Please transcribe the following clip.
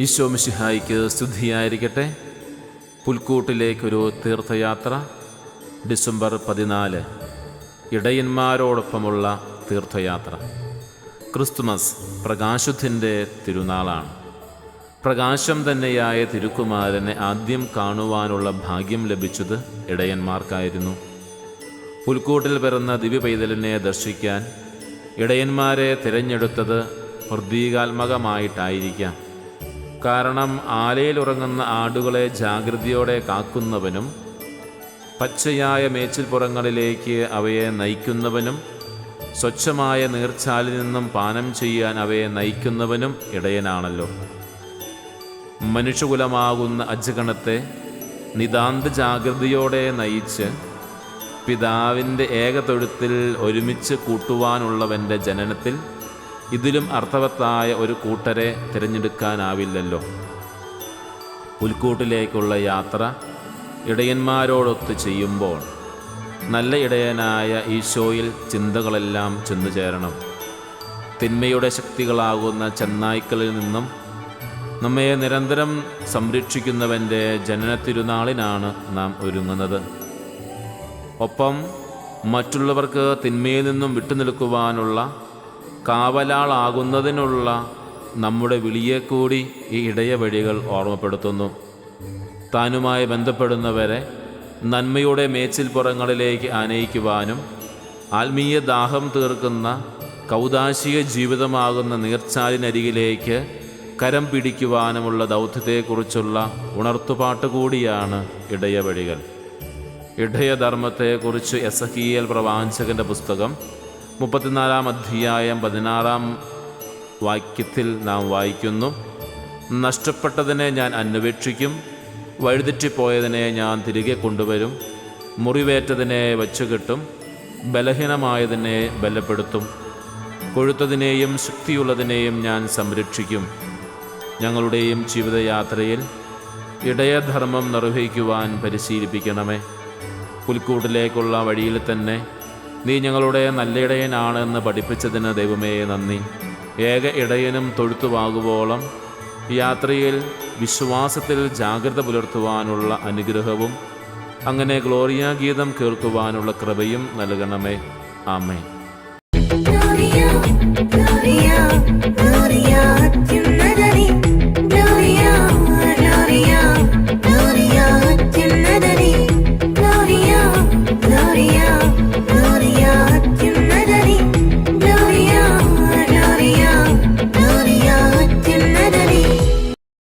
ഈശോ മിശിഹായിക്ക് സ്തുതിയായിരിക്കട്ടെ. പുൽക്കൂട്ടിലേക്കൊരു തീർത്ഥയാത്ര ഡിസംബർ പതിനാല്. ഇടയന്മാരോടൊപ്പമുള്ള തീർത്ഥയാത്ര. ക്രിസ്തുമസ് പ്രകാശത്തിന്റെ തിരുനാളാണ്. പ്രകാശം തന്നെയായ തിരുക്കുമാരനെ ആദ്യം കാണുവാനുള്ള ഭാഗ്യം ലഭിച്ചത് ഇടയന്മാർക്കായിരുന്നു. പുൽക്കൂട്ടിൽ പിറന്ന ദിവ്യപൈതലിനെ ദർശിക്കാൻ ഇടയന്മാരെ തിരഞ്ഞെടുത്തത് പ്രതീകാത്മകമായിട്ടായിരിക്കാം. കാരണം ആലയിലുറങ്ങുന്ന ആടുകളെ ജാഗ്രതയോടെ കാക്കുന്നവനും പച്ചയായ മേച്ചിൽപ്പുറങ്ങളിലേക്ക് അവയെ നയിക്കുന്നവനും സ്വച്ഛമായ നീർച്ചാലിൽ നിന്നും പാനം ചെയ്യാൻ അവയെ നയിക്കുന്നവനും ഇടയനാണല്ലോ. മനുഷ്യകുലമാകുന്ന അജഗണത്തെ നിതാന്ത ജാഗ്രതയോടെ നയിച്ച് പിതാവിന്റെ ഏകതൊഴുത്തിൽ ഒരുമിച്ച് കൂട്ടുവാനുള്ളവന്റെ ജനനത്തിൽ ഇതിലും അർത്ഥവത്തായ ഒരു കൂട്ടരെ തിരഞ്ഞെടുക്കാനാവില്ലല്ലോ. പുൽക്കൂട്ടിലേക്കുള്ള യാത്ര ഇടയന്മാരോടൊത്ത് ചെയ്യുമ്പോൾ നല്ല ഇടയനായ ഈശോയിൽ ചിന്തകളെല്ലാം ചെന്നു ചേരണം തിന്മയുടെ ശക്തികളാകുന്ന ചെന്നായ്ക്കളിൽ നിന്നും നമ്മെ നിരന്തരം സംരക്ഷിക്കുന്നവന്റെ ജനനത്തിരുനാളിനാണ് നാം ഒരുങ്ങുന്നത്. ഒപ്പം മറ്റുള്ളവർക്ക് തിന്മയിൽ നിന്നും വിട്ടുനിൽക്കുവാനുള്ള കാവലാളാകുന്നതിനുള്ള നമ്മുടെ വിളിയെ കൂടി ഈ ഇടയവഴികൾ ഓർമ്മപ്പെടുത്തുന്നു. താനുമായി ബന്ധപ്പെടുന്നവരെ നന്മയുടെ മേച്ചിൽപ്പുറങ്ങളിലേക്ക് ആനയിക്കുവാനും ആത്മീയ ദാഹം തീർക്കുന്ന കൗതാശിക ജീവിതമാകുന്ന നീർച്ചാലിനരികിലേക്ക് കരം പിടിക്കുവാനുമുള്ള ദൗത്യത്തെക്കുറിച്ചുള്ള ഉണർത്തുപാട്ട് കൂടിയാണ് ഇടയവഴികൾ ഇടയധർമ്മത്തെക്കുറിച്ച് എസഹിയൽ പ്രവാചകന്റെ പുസ്തകം മുപ്പത്തിനാലാം അധ്യായം പതിനാറാം വാക്യത്തിൽ നാം വായിക്കുന്നു. നഷ്ടപ്പെട്ടതിനെ ഞാൻ അന്വേഷിക്കും വഴുതിറ്റിപ്പോയതിനെ ഞാൻ തിരികെ കൊണ്ടുവരും മുറിവേറ്റതിനെ വച്ചുകെട്ടും ബലഹീനമായതിനെ ബലപ്പെടുത്തും കൊഴുത്തതിനെയും ശക്തിയുള്ളതിനെയും ഞാൻ സംരക്ഷിക്കും. ഞങ്ങളുടെയും ജീവിതയാത്രയിൽ ഇടയധർമ്മം നിർവഹിക്കുവാൻ പരിശീലിപ്പിക്കണമേ. പുൽക്കൂട്ടിലേക്കുള്ള വഴിയിൽ തന്നെ നീ ഞങ്ങളുടെ നല്ല ഇടയനാണെന്ന് പഠിപ്പിച്ചതിന് ദൈവമേ നന്ദി. ഏക ഇടയനും തൊഴുത്തുവാകുവോളം യാത്രയിൽ വിശ്വാസത്തിൽ ജാഗ്രത പുലർത്തുവാനുള്ള അനുഗ്രഹവും അങ്ങനെ ഗ്ലോറിയ ഗീതം കേൾക്കുവാനുള്ള കൃപയും നൽകണമേ. ആമേ